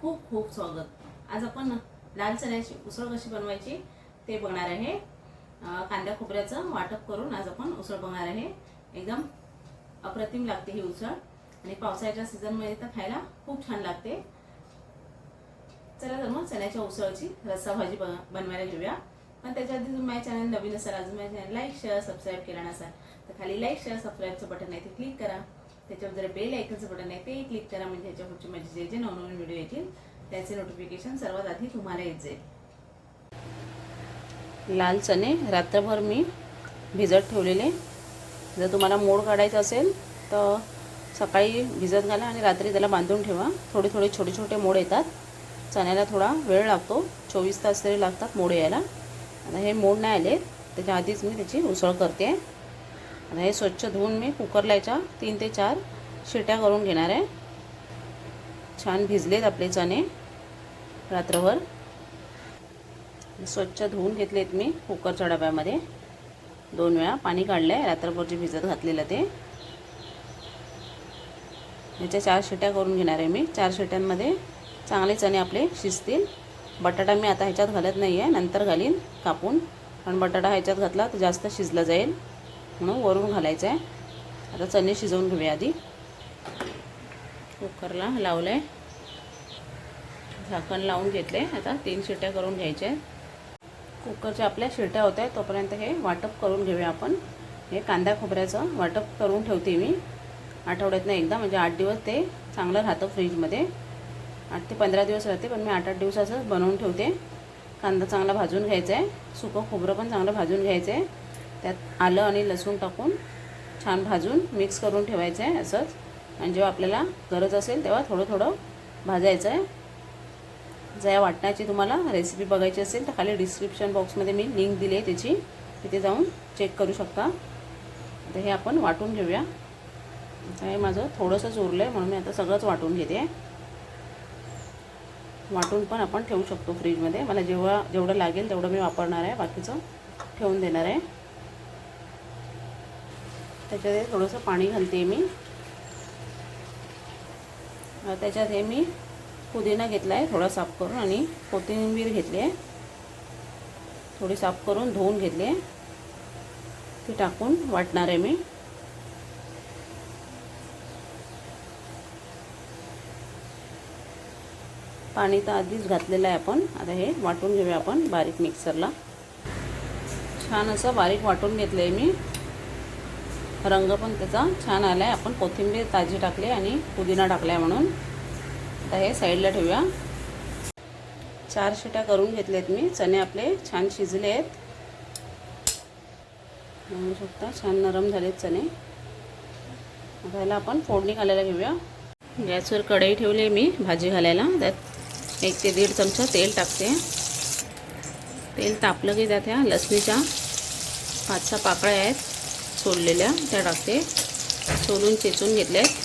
खूप खूप स्वागत. आज आपण लाल चण्याची उसळ कशी बनवायची ते बघणार आहे. कांदा कांद्या खोबऱ्याचं वाटप करून आज आपण उसळ बघणार आहे. एकदम अप्रतिम लागते ही उसळ. आणि पावसाळ्याच्या सीझनमध्ये तर खायला खूप छान लागते. चला तर मग चण्याच्या उसळची रस्सा भाजी बनवायला घेऊया. पण त्याच्या आधी तुम्ही माझ्या चॅनल नवीन असाल अजून माझ्या चॅनल लाईक शेअर सबस्क्राईब केला नसाल तर खाली लाईक शेअर सबस्क्राईबचं बटन आहे ते क्लिक करा. त्याच्यावर जर बेल ऐकनचं बटन आहे ते क्लिक करा. म्हणजे ह्याच्या पुढचे माझे जे जे नवनवीन व्हिडिओ येतील त्याचे नोटिफिकेशन सर्वात आधी तुम्हाला येत जाईल. लाल चणे रात्रभर मी भिजत ठेवलेले. जर तुम्हाला मोड काढायचं असेल तर सकाळी भिजत घाला आणि रात्री त्याला बांधून ठेवा. थोडे थोडे छोटे छोटे मोड येतात. चण्याला थोडा वेळ लागतो. चोवीस तास तरी लागतात मोड यायला. आता हे मोड नाही आले त्याच्या आधीच मी त्याची उसळ करते. आता हे स्वच्छ धुवून मी कुकरला याच्या तीन ते चार शिट्या करून घेणार आहे. छान भिजलेत आपले चणे रात्रभर. स्वच्छ धुवून घेतलेत मी कुकरच्या डब्यामध्ये. दोन वेळा पाणी काढलं आहे रात्रभर जे भिजत घातलेलं ते. ह्याच्या चार शिट्या करून घेणार आहे मी. चार शिट्यांमध्ये चांगले चणे आपले शिजतील. बटाटा मी आता ह्याच्यात घालत नाही आहे नंतर घालीन कापून. कारण बटाटा ह्याच्यात घातला तर जास्त शिजला जाईल. म्हणून वरून घालायचं आहे. आता चणे शिजवून घेऊया आधी. कुकरला लावलं आहे झाकण लावून घेतले आता तीन शिट्या करून घ्यायच्या आहेत. कुकरच्या आपल्या शिट्या होत आहेत तोपर्यंत हे वाटप करून घेऊया आपण. हे कांदा खोबऱ्याचं वाटप करून ठेवते मी. आठवड्यातनं एकदा म्हणजे आठ दिवस ते चांगलं राहतं फ्रीजमध्ये. आठ ते पंधरा दिवस राहते पण मी आठ आठ दिवसाचं बनवून ठेवते. कांदा चांगला भाजून घ्यायचा आहे. सुकं खोबरं पण चांगलं भाजून घ्यायचं आहे. त्यात आलं आणि लसूण टाकून छान भाजून मिक्स करून ठेवायचं आहे असंच. आणि जेव्हा आपल्याला गरज असेल तेव्हा थोडं थोडं भाजायचं आहे जर या वाटण्याची तुम्हाला रेसिपी बघायची असेल तर खाली डिस्क्रिप्शन बॉक्समध्ये मी लिंक दिली आहे त्याची. तिथे जाऊन चेक करू शकता. तर हे आपण वाटून घेऊया. हे माझं थोडंसंच उरलं आहे म्हणून मी आता सगळंच वाटून घेते. वाटून पण आपण ठेवू शकतो फ्रीजमध्ये मला जेव्हा जेवढं लागेल तेवढं मी वापरणार आहे. बाकीचं ठेवून देणार आहे. त्याच्यात थोडंसं पाणी घालते मी. त्याच्यात हे मी पुदिना घेतला आहे थोडा साफ करून आणि कोथिंबीर घेतली आहे. थोडी साफ करून धुवून घेतली आहे. ती टाकून वाटणार आहे मी. पाणी तर आधीच घातलेलं आहे आपण. आता हे वाटून घेऊया आपण बारीक मिक्सरला. छान असं बारीक वाटून घेतलं आहे मी. रंग पण त्याचा छान आला आहे आपण कोथिंबीर ताजी टाकली आणि पुदिना टाकला आहे म्हणून. आता हे साईडला ठेवूया. चार शिट्या करून घेतलेत मी. चणे आपले छान शिजले आहेत. म्हणू शकता छान नरम झालेत चणे. आता ह्याला आपण फोडणी घालायला घेऊया. गॅसवर कढई ठेवली मी भाजी घालायला. त्यात एक ते दीड चमचा तेल टाकते. तेल तापलं की त्यात ह्या लसणीच्या पाच सहा पाकळ्या आहेत. सोललेल्या त्या टाकते. सोलून चेचून घेतले आहेत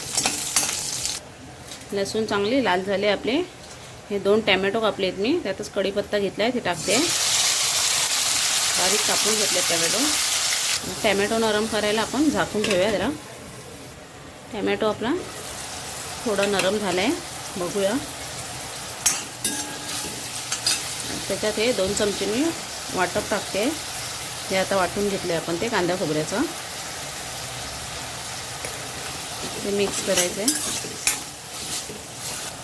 लसूण चांगले लाल झाले आपले. हे दोन टॅमॅटो कापले आहेत मी. त्यातच कढीपत्ता घेतला आहे ते टाकते. बारीक कापून घेतले टॅमॅटो. टॅमॅटो नरम करायला आपण झाकून ठेवूया जरा. टॅमॅटो आपला थोडा नरम झाला आहे बघूया. त्याच्यात हे दोन चमचे मी वाटप टाकते. हे आता वाटून घेतले आपण ते कांदा खोबऱ्याचं. हे मिक्स करायचं आहे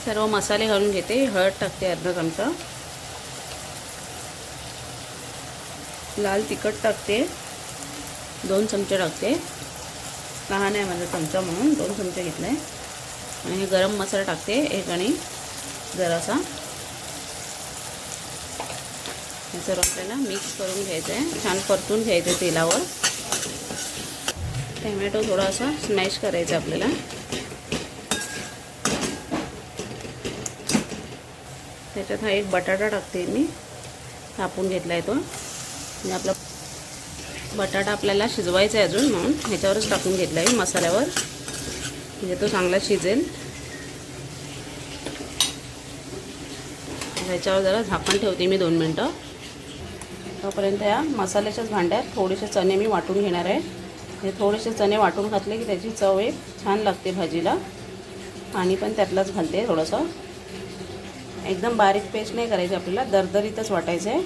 सर्व मसाले घालून घेते. हळद टाकते अर्धा चमचा. लाल तिखट टाकते. दोन चमचे टाकते. लहान आहे माझा चमचा म्हणून दोन चमचे घेतला. आहे आणि हे गरम मसाला टाकते. एक आणि जरासा. हे सर्व आपल्याला मिक्स करून घ्यायचं आहे छान परतून घ्यायचं आहे तेलावर. टॅमॅटो थोडासा स्मॅश करायचा आपल्याला. त्याच्यात हा एक बटाटा टाकते मी. कापून घेतला आहे तो. आणि आपला बटाटा आपल्याला शिजवायचा आहे अजून म्हणून. ह्याच्यावरच टाकून घेतला आहे मसाल्यावर. म्हणजे तो चांगला शिजेल. ह्याच्यावर जरा झाकण ठेवते मी दोन मिनटं. तोपर्यंत या मसाल्याच्याच भांड्यात थोडेसे चणे मी वाटून घेणार आहे. हे थोडेसे चणे वाटून घातले की त्याची चव एक छान लागते भाजीला. पाणी पण त्यातलाच घालते थोडंसं. एकदम बारीक पेस्ट नाही करायची आपल्याला दरदरीतच वाटायचं. आहे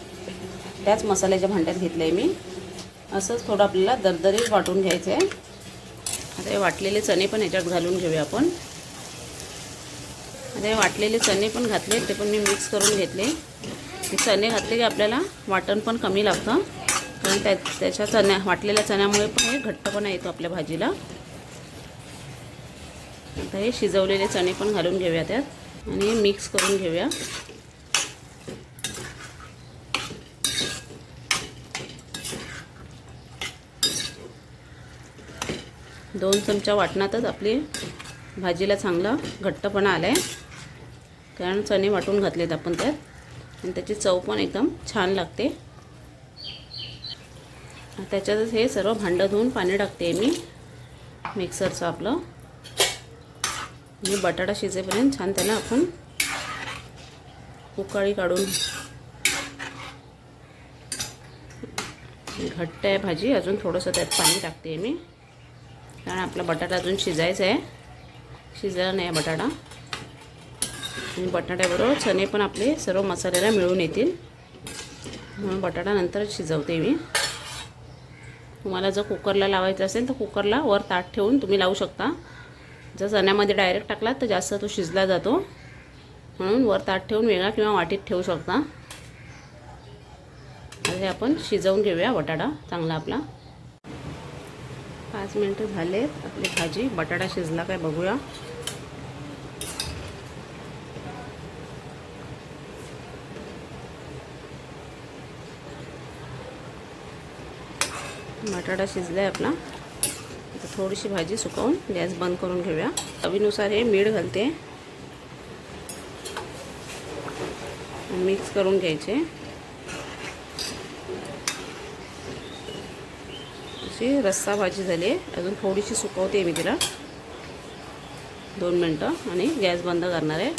त्याच मसाल्याच्या भांड्यात घेतलं आहे मी. असंच थोडं आपल्याला दरदरीत वाटून घ्यायचं आहे आता हे वाटलेले चणे पण ह्याच्यात घालून घेऊया आपण. आता हे वाटलेले चणे पण घातले ते पण मी मिक्स करून घेतले. ते चणे घातले की आपल्याला वाटण पण कमी लागतं. कारण त्या त्याच्या चण्या वाटलेल्या चण्यामुळे पण हे घट्टपणा येतो आपल्या भाजीला. आता हे शिजवलेले चणे पण घालून घेऊया त्यात आणि हे मिक्स करून घेऊया. दोन चमचा वाटणातच आपली भाजीला चांगला घट्टपणा आला आहे कारण चणे वाटून घातलेत आपण त्यात. आणि त्याची चव पण एकदम छान लागते. त्याच्यातच हे सर्व भांडं धुवून पाणी टाकते मी. मिक्सरचं आपलं. आणि बटाटा शिजेपर्यंत छान त्याला आपण उकाळी काढून घट्ट आहे भाजी. अजून थोडंसं त्यात पाणी टाकते मी. कारण आपला बटाटा अजून शिजायचा आहे. शिजला नाही बटाटा. आणि बटाट्याबरोबर चणे पण आपले सर्व मसाल्याला मिळून येतील. म्हणून बटाटा नंतर शिजवते मी. तुम्हाला जर कुकरला लावायचं असेल तर कुकरला वर ताट ठेवून तुम्ही लावू शकता. जर चण्यामध्ये डायरेक्ट टाकला तर जास्त तो शिजला जातो. म्हणून वर ताट ठेवून वेगळा किंवा वाटीत ठेवू शकता. हे आपण शिजवून घेऊया बटाटा चांगला आपला. पाच मिनटं झालेत. आपली भाजी बटाटा शिजला काय बघूया. बटाटा शिजला आहे आपला. आता थोडीशी भाजी सुकवून गॅस बंद करून घेऊया. चवीनुसार हे मीठ घालते. मिक्स करून घ्यायचे. अशी रस्सा भाजी झाली आहे. अजून थोडीशी सुकवते मी तिला. दोन मिनटं आणि गॅस बंद करणार आहे.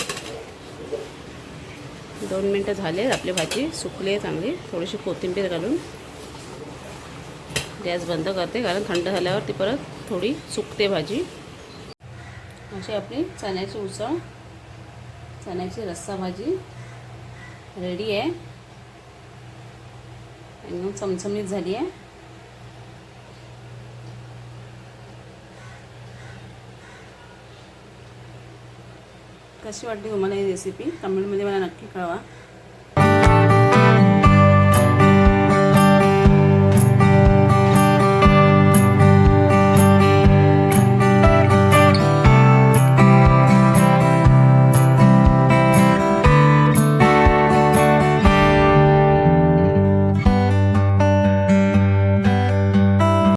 दोन मिनटं झाले आपली भाजी सुकली आहे चांगली. थोडीशी कोथिंबीर घालून. गॅस बंद करते कारण थंड झाल्यावर ती परत थोडी सुकते भाजी. अशी आपली चण्याची उसळ चण्याची रस्सा भाजी रेडी आहे. एकदम चमचमीत झाली आहे. कशी वाटली तुम्हाला ही रेसिपी कमेंटमध्ये मला नक्की कळवा.